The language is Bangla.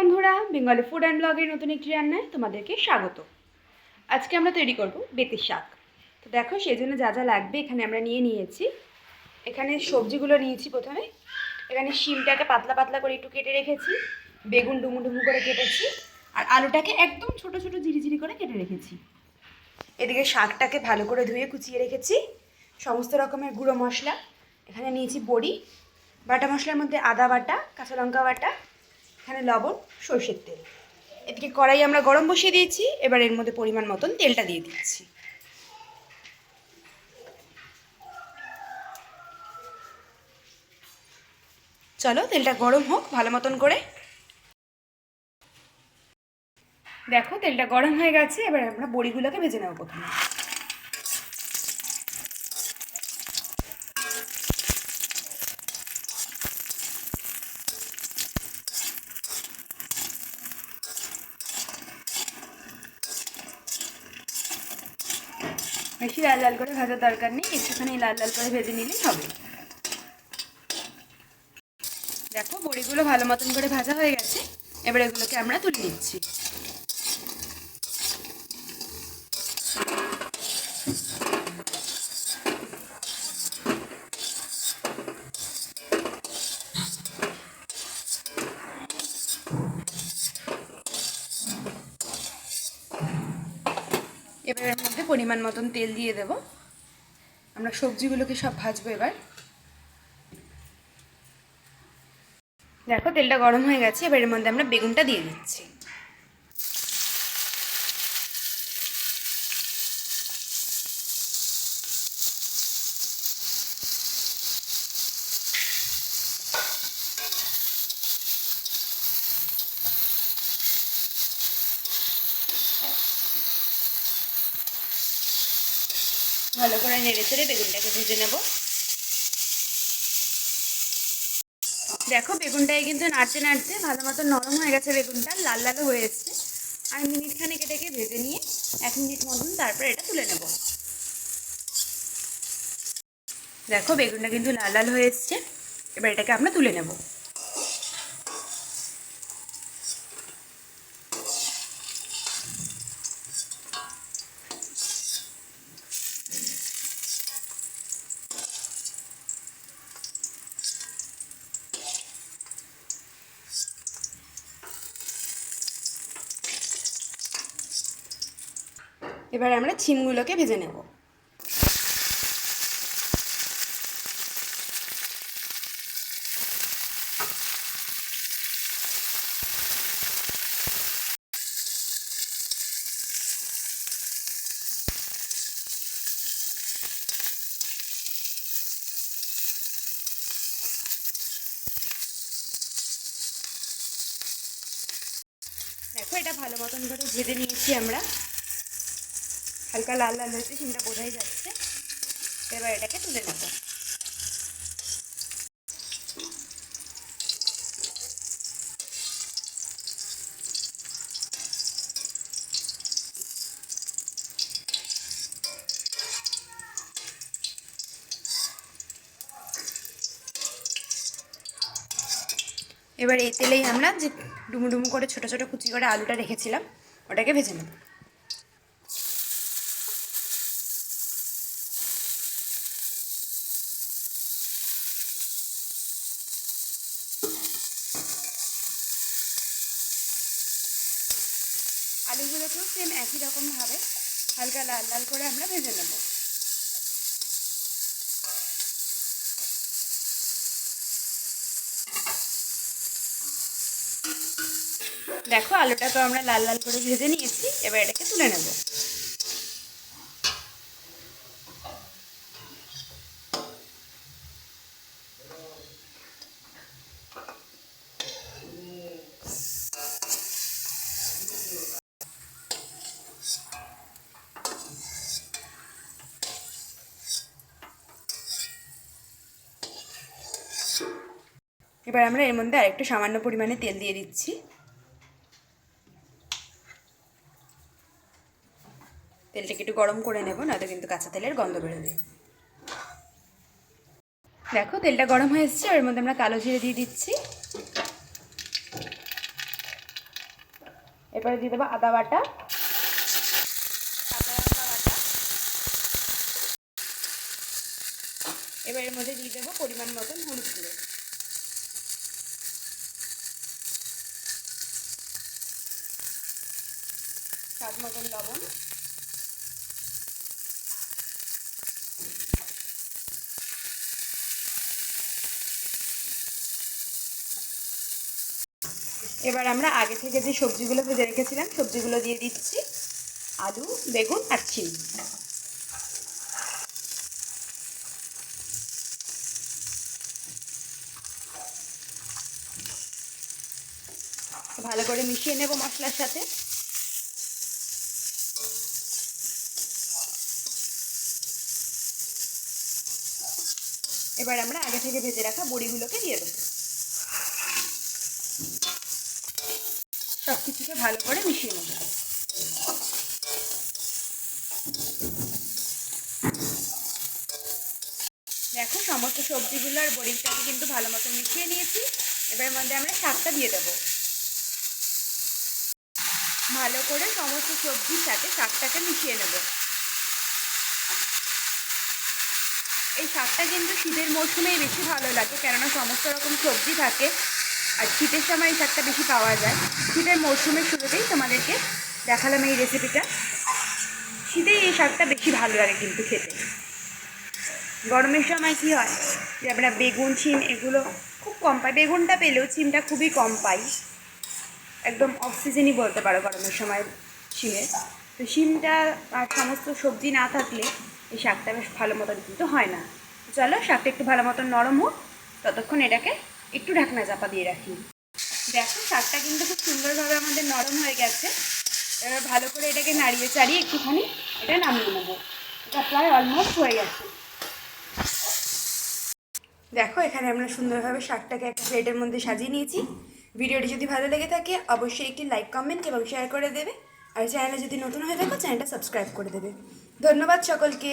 বন্ধুরা বেঙ্গলি ফুড অ্যান্ড ব্লগের নতুন একটি রান্নায় তোমাদেরকে স্বাগত। আজকে আমরা তৈরি করব বেতের শাক। তো দেখো, সেই জন্য যা যা লাগবে এখানে আমরা নিয়ে নিয়েছি। এখানে সবজিগুলো নিয়েছি প্রথমে। এখানে শিমটাকে পাতলা পাতলা করে একটু কেটে রেখেছি। বেগুন ডুমু ডুমু করে কেটেছি। আর আলুটাকে একদম ছোট ছোট ঝিরিঝিরি করে কেটে রেখেছি। এদিকে শাকটাকে ভালো করে ধুয়ে কুচিয়ে রেখেছি। সমস্ত রকমের গুঁড়ো মশলা। এখানে নিয়েছি বড়ি, বাটা মশলার মধ্যে আদা বাটা, কাঁচা লঙ্কা বাটা এখানে লবণ, সর্ষের তেল। এদিকে কড়াই আমরা গরম বসিয়ে দিয়েছি, এবার এর মধ্যে পরিমাণ মতন তেলটা দিয়ে দিচ্ছি। চলো, তেলটা গরম হোক, ভালো মতন করে। দেখো, তেলটা গরম হয়ে গেছে, এবার আমরা বড়িগুলোকে ভেজে নেব প্রথমে। বেশি লাল লাল করে ভাজার দরকার নেই, একটুখানি লাল লাল করে ভেজে নিলেই হবে। দেখো বড়িগুলো ভালো মতন করে ভাজা হয়ে গেছে, এবার এগুলোকে আমরা তুলে নিচ্ছি। এর মধ্যে পরিমাণ মতন তেল দিয়ে দেব। আমরা সবজিগুলোকে সব ভাজবো এবার। দেখো তেলটা গরম হয়ে গেছে, এবার এর মধ্যে আমরা বেগুনটা দিয়ে দিচ্ছি। ভালো করে নেড়ে চেড়ে বেগুনটাকে ভেজে নেব। দেখো বেগুনটাকে কিন্তু নাড়তে নাড়তে ভালো মতো নরম হয়ে গেছে বেগুনটা, লাল লালও হয়ে এসছে। আর মিনিট খানেক এটাকে ভেজে নিয়ে এক মিনিট মতন তারপর এটা তুলে নেব। দেখো, বেগুনটা কিন্তু লাল লাল হয়ে এসছে। এবার এটাকে আমরা তুলে নেব। এবার আমরা ছিমগুলোকে ভেজে নেব। দেখো এটা ভালো মতন করে ভেজে নিয়েছি আমরা। হালকা লাল লাল হয়েছে সিমটা বোঝাই যাচ্ছে। এবার এটাকে তুলে নেব। এবার এই তেলেই আমরা যে ডুমু ডুমু করে ছোটো ছোটো কুচি করে আলুটা রেখেছিলাম, ওটাকে ভেজে নেব। আলুগুলোকেও সেম একই রকমভাবে হালকা লাল লাল করে আমরা ভেজে নেব। দেখো, আলুটা তো আমরা লাল লাল করে ভেজে নিয়েছি, এবার এটাকে তুলে নেব। এবার আমরা এর মধ্যে আরেকটু সামান্য পরিমাণে তেল দিয়ে দিচ্ছি। তেলটাকে একটু গরম করে নেব নয়তো কিন্তু কাঁচা তেলের গন্ধ বেরোবে। দেখো, তেলটা গরম হয়ে এসছে, এর মধ্যে আমরা কালো জিরে দিয়ে দিচ্ছি। এরপরে দিয়ে দেবো আদা বাটা। এবার এর মধ্যে দিয়ে দেবো পরিমাণ মতন হলুদ গুঁড়ো। স্বাদ মতন লবণ। এবার আমরা আগে থেকে যে সবজিগুলো ভেজে রেখেছিলাম, সবজিগুলো দিয়ে দিচ্ছি। আলু, বেগুন আর চিনি। ভালো করে মিশিয়ে নেব মশলার সাথে। এবার আমরা আগে থেকে ভেজে রাখা বড়িগুলোকে দিয়ে দেবো। সব কিছুকে ভালো করে মিশিয়ে নেব। দেখো, সমস্ত সবজিগুলো আর বড়িটাকে কিন্তু ভালো মতো মিশিয়ে নিয়েছি। এবার মধ্যে আমরা শাকটা দিয়ে দেবো। ভালো করে সমস্ত সবজির সাথে শাকটাকে মিশিয়ে নেব। এই শাকটা কিন্তু শীতের মরশুমেই বেশি ভালো লাগে, কেননা সমস্ত রকম সবজি থাকে। আর শীতের সময় এই শাকটা বেশি পাওয়া যায়। শীতের মরশুমের শুরুতেই তোমাদেরকে দেখালাম এই রেসিপিটা শীতেই এই শাকটা বেশি ভালো লাগে কিন্তু খেতে। গরমের সময় কি হয়, যে আমরা বেগুন ছিম এগুলো খুব কম পাই। বেগুনটা পেলেও ছিমটা খুবই কম পাই। একদম অক্সিজেনই বলতে পারো গরমের সময় শিমের। তো শিমটা আর সমস্ত সবজি না থাকলে এই শাকটা বেশ ভালো মতন কিন্তু হয় না। চলো, শাকটা একটু ভালো মতন নরম হোক, ততক্ষণ এটাকে একটু ঢাকনা চাপা দিয়ে রাখি। দেখো, শাকটা কিন্তু খুব সুন্দরভাবে আমাদের নরম হয়ে গেছে। এবার ভালো করে এটাকে নাড়িয়ে চাড়িয়ে একটুখানি এটা নামিয়ে নেব। এটা প্রায় অলমোস্ট হয়ে গেছে। দেখো, এখানে আমরা সুন্দরভাবে শাকটাকে একটা প্লেটের মধ্যে সাজিয়ে নিয়েছি। ভিডিওটি যদি ভালো লেগে থাকে, অবশ্যই একটি লাইক, কমেন্ট এবং শেয়ার করে দেবে। আর চ্যানেলে যদি নতুন হয়ে থাকো, চ্যানেলটা সাবস্ক্রাইব করে দেবে। ধন্যবাদ সকলকে।